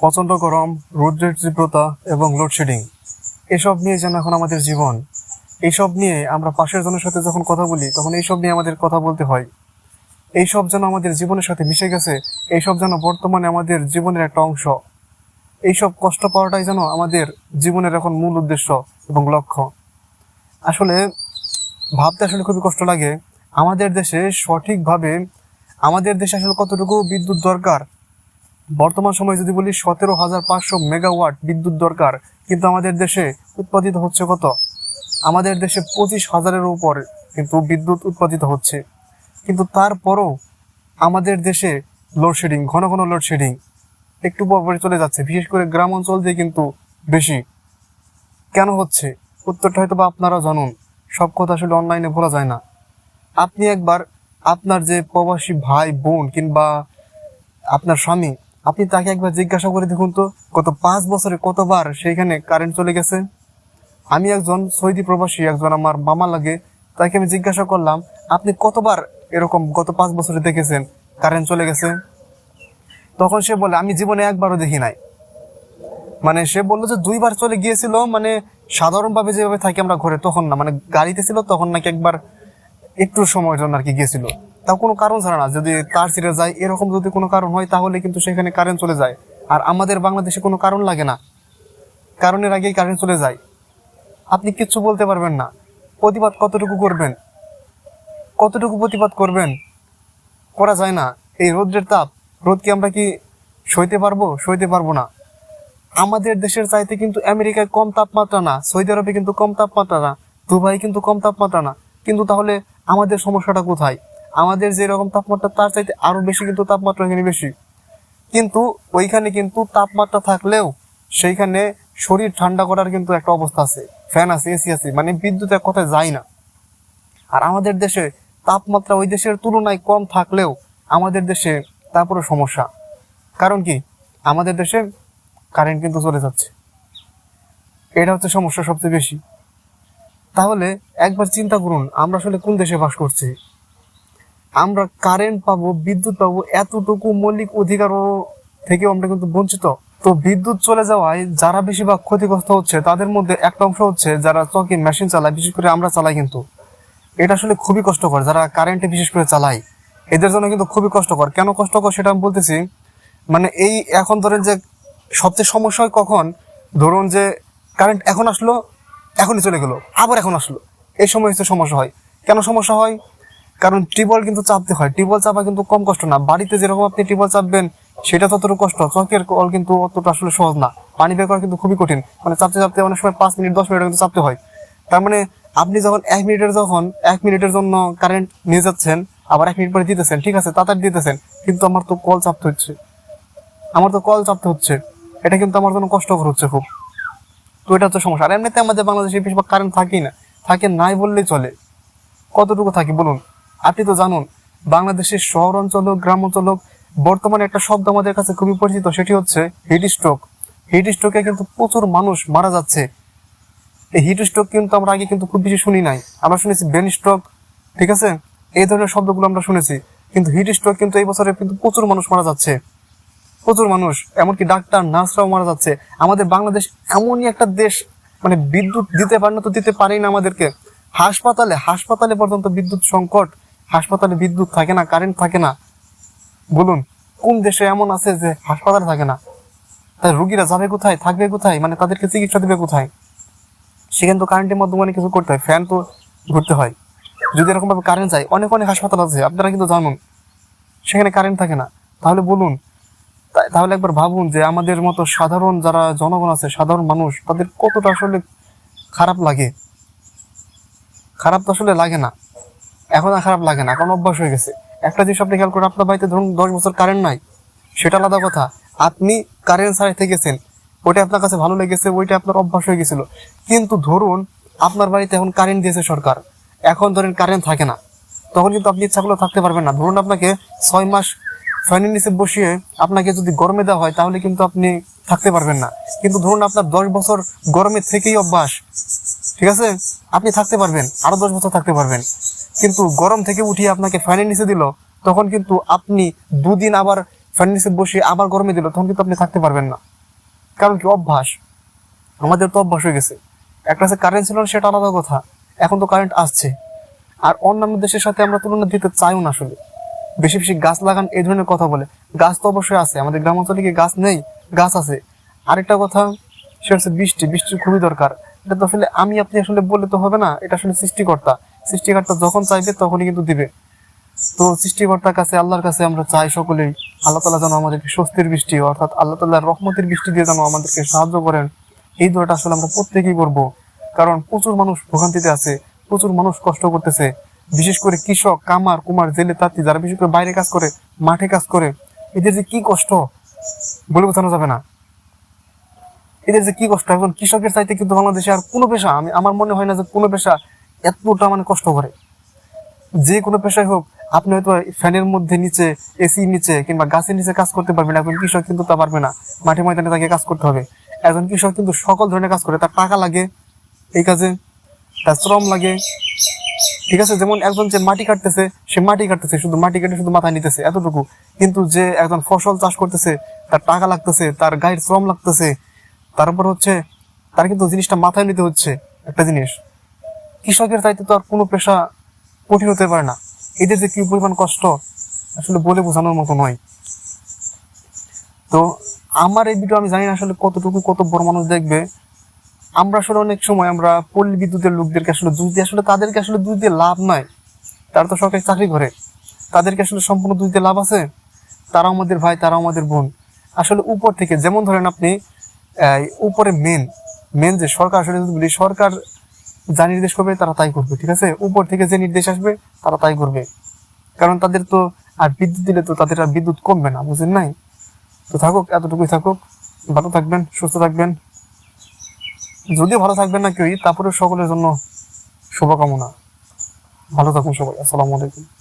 প্রচণ্ড গরম, রৌদ্রের তীব্রতা এবং লোডশেডিং এসব নিয়ে যেন এখন আমাদের জীবন। এইসব নিয়ে আমরা পাশের জনের সাথে যখন কথা বলি, তখন এইসব নিয়ে আমাদের কথা বলতে হয়। এইসব যেন আমাদের জীবনের সাথে মিশে গেছে, এইসব যেন বর্তমানে আমাদের জীবনের একটা অংশ। এইসব কষ্ট পাওয়াটাই যেন আমাদের জীবনের এখন মূল উদ্দেশ্য এবং লক্ষ্য। আসলে, ভাবতে আসলে খুবই কষ্ট লাগে। আমাদের দেশে সঠিকভাবে, আমাদের দেশে আসলে কতটুকু বিদ্যুৎ দরকার বর্তমান সময়ে যদি বলি সতেরো হাজার পাঁচশো মেগাওয়াট বিদ্যুৎ দরকার, কিন্তু আমাদের দেশে উৎপাদিত হচ্ছে কত? আমাদের দেশে পঁচিশ হাজারের উপর কিন্তু বিদ্যুৎ উৎপাদিত হচ্ছে। কিন্তু তারপরও আমাদের দেশে লোডশেডিং ঘন ঘন লোডশেডিং একটু পর চলে যাচ্ছে। বিশেষ করে গ্রাম অঞ্চল দিয়ে কিন্তু বেশি। কেন হচ্ছে? উত্তরটা হয়তো বা আপনারা জানুন। সব কথা আসলে অনলাইনে বলা যায় না। আপনি একবার আপনার যে প্রবাসী ভাই, বোন কিংবা আপনার স্বামী আপনি তাকে একবার জিজ্ঞাসা করে দেখুন তো, গত পাঁচ বছরে কতবার সেইখানে কারেন্ট চলে গেছে? আমি একজন সৌদি প্রবাসী, একজন আমার মামা লাগে, তাকে আমি জিজ্ঞাসা করলাম, আপনি কতবার এরকম গত পাঁচ বছরে দেখেছেন কারেন্ট চলে গেছে? তখন সে বলে, আমি জীবনে একবারও দেখি নাই। মানে সে বলল যে, দুইবার চলে গিয়েছিল মানে সাধারণভাবে যেভাবে থাকি আমরা ঘরে, তখন না। মানে গাড়িতে ছিল, তখন নাকি একবার একটু সময়ের জন্য আর কি গিয়েছিল। তাও কোনো কারণ ছাড়া না। যদি তার ছিঁড়ে যায়, এরকম যদি কোনো কারণ হয়, তাহলে কিন্তু সেখানে কারেন্ট চলে যায়। আর আমাদের বাংলাদেশে কোনো কারণ লাগে না। কারণের আগেই কারেন্ট চলে যায়। আপনি কিচ্ছু বলতে পারবেন না। প্রতিবাদ কতটুকু করবেন? কতটুকু প্রতিবাদ করবেন? করা যায় না। এই রোদ্রের তাপ, রোদ কি আমরা কি সইতে পারব? সইতে পারব না। আমাদের দেশের চাইতে কিন্তু আমেরিকায় কম তাপমাত্রা না। সৌদি আরবে কিন্তু কম তাপমাত্রা না। দুবাই কিন্তু কম তাপমাত্রা না। কিন্তু তাহলে আমাদের সমস্যাটা কোথায়? আমাদের যে রকম তাপমাত্রা, তার চাইতে আরও বেশি কিন্তু তাপমাত্রা এখানে বেশি। কিন্তু ওইখানে কিন্তু তাপমাত্রা থাকলেও সেইখানে শরীর ঠান্ডা করার কিন্তু একটা অবস্থা আছে। ফ্যান আছে, এসি আছে মানে বিদ্যুৎ এক কথায় যায় না। আর আমাদের দেশে তাপমাত্রা ওই দেশের তুলনায় কম থাকলেও আমাদের দেশে তারপরে সমস্যা। কারণ কি? আমাদের দেশে কারেন্ট কিন্তু চলে যাচ্ছে। এটা হচ্ছে সমস্যা সবচেয়ে বেশি। তাহলে একবার চিন্তা করুন, আমরা আসলে কোন দেশে বাস করছি? আমরা কারেন্ট পাবো, বিদ্যুৎ পাবো, এতটুকু মৌলিক অধিকারও থেকে আমরা কিন্তু বঞ্চিত। তো বিদ্যুৎ চলে যাওয়ায় যারা বেশিরভাগ ক্ষতিগ্রস্ত হচ্ছে, তাদের মধ্যে একটা অংশ হচ্ছে যারা চকি মেশিন চালায়, বিশেষ করে আমরা চালাই কিন্তু। এটা আসলে খুবই কষ্টকর, যারা কারেন্টে বিশেষ করে চালায়। এদের জন্য কিন্তু খুবই কষ্টকর। কেন কষ্টকর সেটা আমি বলতেছি মানে এই এখন ধরেন যে সবচেয়ে সমস্যা হয় কখন? ধরুন যে কারেন্ট এখন আসলো, এখনই চলে গেলো, আবার এখন আসলো। এই সময় হচ্ছে সমস্যা হয়। কেন সমস্যা হয়? কারণ টিউবওয়েল কিন্তু চাপতে হয়। টিউবওয়েল চাপা কিন্তু কম কষ্ট না। বাড়িতে যেরকম আপনি টিউবওয়েল চাপবেন, সেটা ততটুকু কষ্ট। চকের কল কিন্তু অতটা আসলে সহজ না। পানি বের করা কিন্তু খুবই কঠিন। মানে চাপতে চাপতে অনেক সময় পাঁচ মিনিট, দশ মিনিট কিন্তু চাপতে হয়। তার মানে আপনি যখন এক মিনিটের যখন, এক মিনিটের জন্য কারেন্ট নিয়ে যাচ্ছেন, আবার এক মিনিট পরে দিতেছেন, ঠিক আছে, তাড়াতাড়ি দিতেছেন, কিন্তু আমার তো কল চাপতে হচ্ছে। আমার তো কল চাপতে হচ্ছে। এটা কিন্তু আমার জন্য কষ্টকর হচ্ছে খুব। তো এটা হচ্ছে সমস্যা। আর এমনিতে আমাদের বাংলাদেশে বেশিরভাগ কারেন্ট থাকেই না। থাকে নাই বললেই চলে। কতটুকু থাকে, বলুন। আপনি তো জানুন, বাংলাদেশের শহর অঞ্চল হোক গ্রাম অঞ্চল হোক, বর্তমানে একটা শব্দ আমাদের কাছে খুবই পরিচিত, সেটি হচ্ছে হিট স্ট্রোক হিট স্ট্রোকে কিন্তু প্রচুর মানুষ মারা যাচ্ছে। এই হিট স্ট্রোক কিন্তু আমরা আগে কিন্তু খুব বেশি শুনি নাই। আমরা শুনেছি ব্রেন স্ট্রোক ঠিক আছে? এই ধরনের শব্দগুলো আমরা শুনেছি। কিন্তু হিট স্ট্রোক কিন্তু এই বছরে কিন্তু প্রচুর মানুষ মারা যাচ্ছে। প্রচুর মানুষ, এমনকি ডাক্তার, নার্সরাও মারা যাচ্ছে। আমাদের বাংলাদেশ এমনই একটা দেশ মানে বিদ্যুৎ দিতে পারে না, তো দিতে পারেই না আমাদেরকে। হাসপাতালে হাসপাতালে পর্যন্ত বিদ্যুৎ সংকট। হাসপাতালে বিদ্যুৎ থাকে না কারেন্ট থাকে না। বলুন, কোন দেশে এমন আছে যে হাসপাতাল থাকে না? তাই রুগীরা যাবে কোথায়, থাকবে কোথায়? মানে তাদেরকে চিকিৎসা দেবে কোথায়? সেখানে তো কারেন্টের মাধ্যমে অনেক কিছু করতে হয় ফ্যান তো ঘুরতে হয়। যদি এরকমভাবে কারেন্ট যায়, অনেক অনেক হাসপাতাল আছে, আপনারা কিন্তু জানুন, সেখানে কারেন্ট থাকে না। তাহলে বলুন তাহলে একবার ভাবুন যে আমাদের মতো সাধারণ যারা জনগণ আছে, সাধারণ মানুষ, তাদের কতটা আসলে খারাপ লাগে? খারাপ তো আসলে লাগে না। এখন আর খারাপ লাগে না, এখন অভ্যাস হয়ে গেছে। একটা জিনিস আপনি খেয়াল করুন, আপনার বাড়িতে ধরুন দশ বছর কারেন্ট নাই, সেটা আলাদা কথা। আপনি কারেন্ট ছাড়াই থেকেছেন, ওইটা আপনার কাছে ভালো লেগেছে, ওইটা আপনার অভ্যাস হয়ে গেছিল। কিন্তু ধরুন, আপনার বাড়িতে এখন কারেন্ট দিয়েছে সরকার, এখন ধরেন কারেন্ট থাকে না, তখন কিন্তু আপনি ইচ্ছা করলেও থাকতে পারবেন না। ধরুন আপনাকে ছয় মাস ফ্যানের নিচে বসিয়ে আপনাকে যদি গরমে দেওয়া হয়, তাহলে কিন্তু আপনি থাকতে পারবেন না। কিন্তু ধরুন আপনার দশ বছর গরমে থেকেই অভ্যাস, ঠিক আছে? আপনি থাকতে পারবেন, আরও দশ বছর থাকতে পারবেন। কিন্তু গরম থেকে উঠিয়ে আপনাকে ফ্যানের নিচে দিল, তখন কিন্তু আপনি দুদিন আবার ফ্যান নিচে বসে আবার গরমে দিল, তখন কিন্তু আপনি থাকতে পারবেন না। কারণ কি? অভ্যাস। আমাদের তো অভ্যাস হয়ে গেছে। একটা আছে কারেন্ট ছিল সেটা আলাদা কথা। এখন তো কারেন্ট আসছে। আর অন্যান্য দেশের সাথে আমরা তুলনা দিতে চাইও না আসলে। বেশি বেশি গাছ লাগান, এই ধরনের কথা বলে। গাছ তো অবশ্যই আছে। আমাদের গ্রামাঞ্চলে কি গাছ নেই? গাছ আছে। আরেকটা কথা, সেটা হচ্ছে বৃষ্টি। বৃষ্টির খুবই দরকার। এটা তো আসলে আমি, আপনি আসলে বললে তো হবে না। এটা আসলে সৃষ্টিকর্তা। সৃষ্টিকর্তা যখন চাইবে তখনই কিন্তু দিবে। তো সৃষ্টিকর্তার কাছে, আল্লাহর কাছে আমরা চাই সকলেই আল্লাহ তালা যেন আমাদেরকে স্বস্তির বৃষ্টি, অর্থাৎ আল্লাহ তাল্লাহ রহমতের বৃষ্টি দিয়ে যেন আমাদেরকে সাহায্য করেন। এই দোয়াটা আসলে আমরা প্রত্যেকেই করব। কারণ প্রচুর মানুষ ভোগান্তিতে আছে, প্রচুর মানুষ কষ্ট করতেছে। বিশেষ করে কৃষক, কামার, কুমার, জেলে, তাঁতি, যারা বিশেষ করে বাইরে কাজ করে, মাঠে কাজ করে, এদের যে কি কষ্ট বলে বোঝানো যাবে না। এদের যে কি কষ্ট এখন কৃষকের চাইতে কিন্তু বাংলাদেশে আর কোনো পেশা, আমি, আমার মনে হয় না যে কোনো পেশা এতটা মানে কষ্ট করে। যে কোনো পেশায় হোক, আপনি হয়তো ফ্যানের মধ্যে নিচে এসি নিচে কিংবা গাছের নিচে কাজ করতে পারবেন একজন কৃষক কিন্তু তা পারবে না। মাঠে ময়দানে তাকে কাজ করতে হবে। একজন কৃষক কিন্তু সকল ধরনের কাজ করে, তার টাকা লাগে এই কাজে, তার শ্রম লাগে। ঠিক আছে, যেমন একজন যে মাটি কাটতেছে, সে মাটি কাটতেছে, শুধু মাটি কেটে শুধু মাথায় নিতেছে, এতটুকু। কিন্তু যে একজন ফসল চাষ করতেছে, তার টাকা লাগতেছে, তার গায়ের শ্রম লাগতেছে তারপর হচ্ছে, তার কিন্তু জিনিসটা মাথায় নিতে হচ্ছে, একটা জিনিস। কৃষকের চাইতে তো আর কোনো পেশা কঠিন হতে পারে না। এদের যে কি পরিমাণ কষ্ট, আসলে বলে বোঝানোর মতো নয়। তো আমার এই ভিডিও আমি জানি না আসলে কতটুকু কত বড় মানুষ দেখবে। আমরা আসলে অনেক সময় আমরা পল্লী বিদ্যুতের লোকদেরকে আসলে দুধ দিয়ে, আসলে তাদেরকে আসলে দুধ দিয়ে লাভ নাই। তারা তো সরকারি চাকরি করে। তাদেরকে আসলে সম্পূর্ণ দুধ দিয়ে লাভ আছে। তারাও আমাদের ভাই, তারাও আমাদের বোন। আসলে উপর থেকে, যেমন ধরেন আপনি উপরে মেন মেন যে সরকার, আসলে সরকার যা নির্দেশ করবে তারা তাই করবে, ঠিক আছে? উপর থেকে যে নির্দেশ আসবে, তারা তাই করবে। কারণ তাদের তো আর বিদ্যুৎ দিলে তো তাদের আর বিদ্যুৎ কমবে না বুঝেন নাই? তো থাকুক, এতটুকুই থাকুক। ভালো থাকবেন, সুস্থ থাকবেন। যদিও ভালো থাকবেন না কেউই তারপরে সকলের জন্য শুভকামনা। ভালো থাকুন সবাই, আসসালামু আলাইকুম।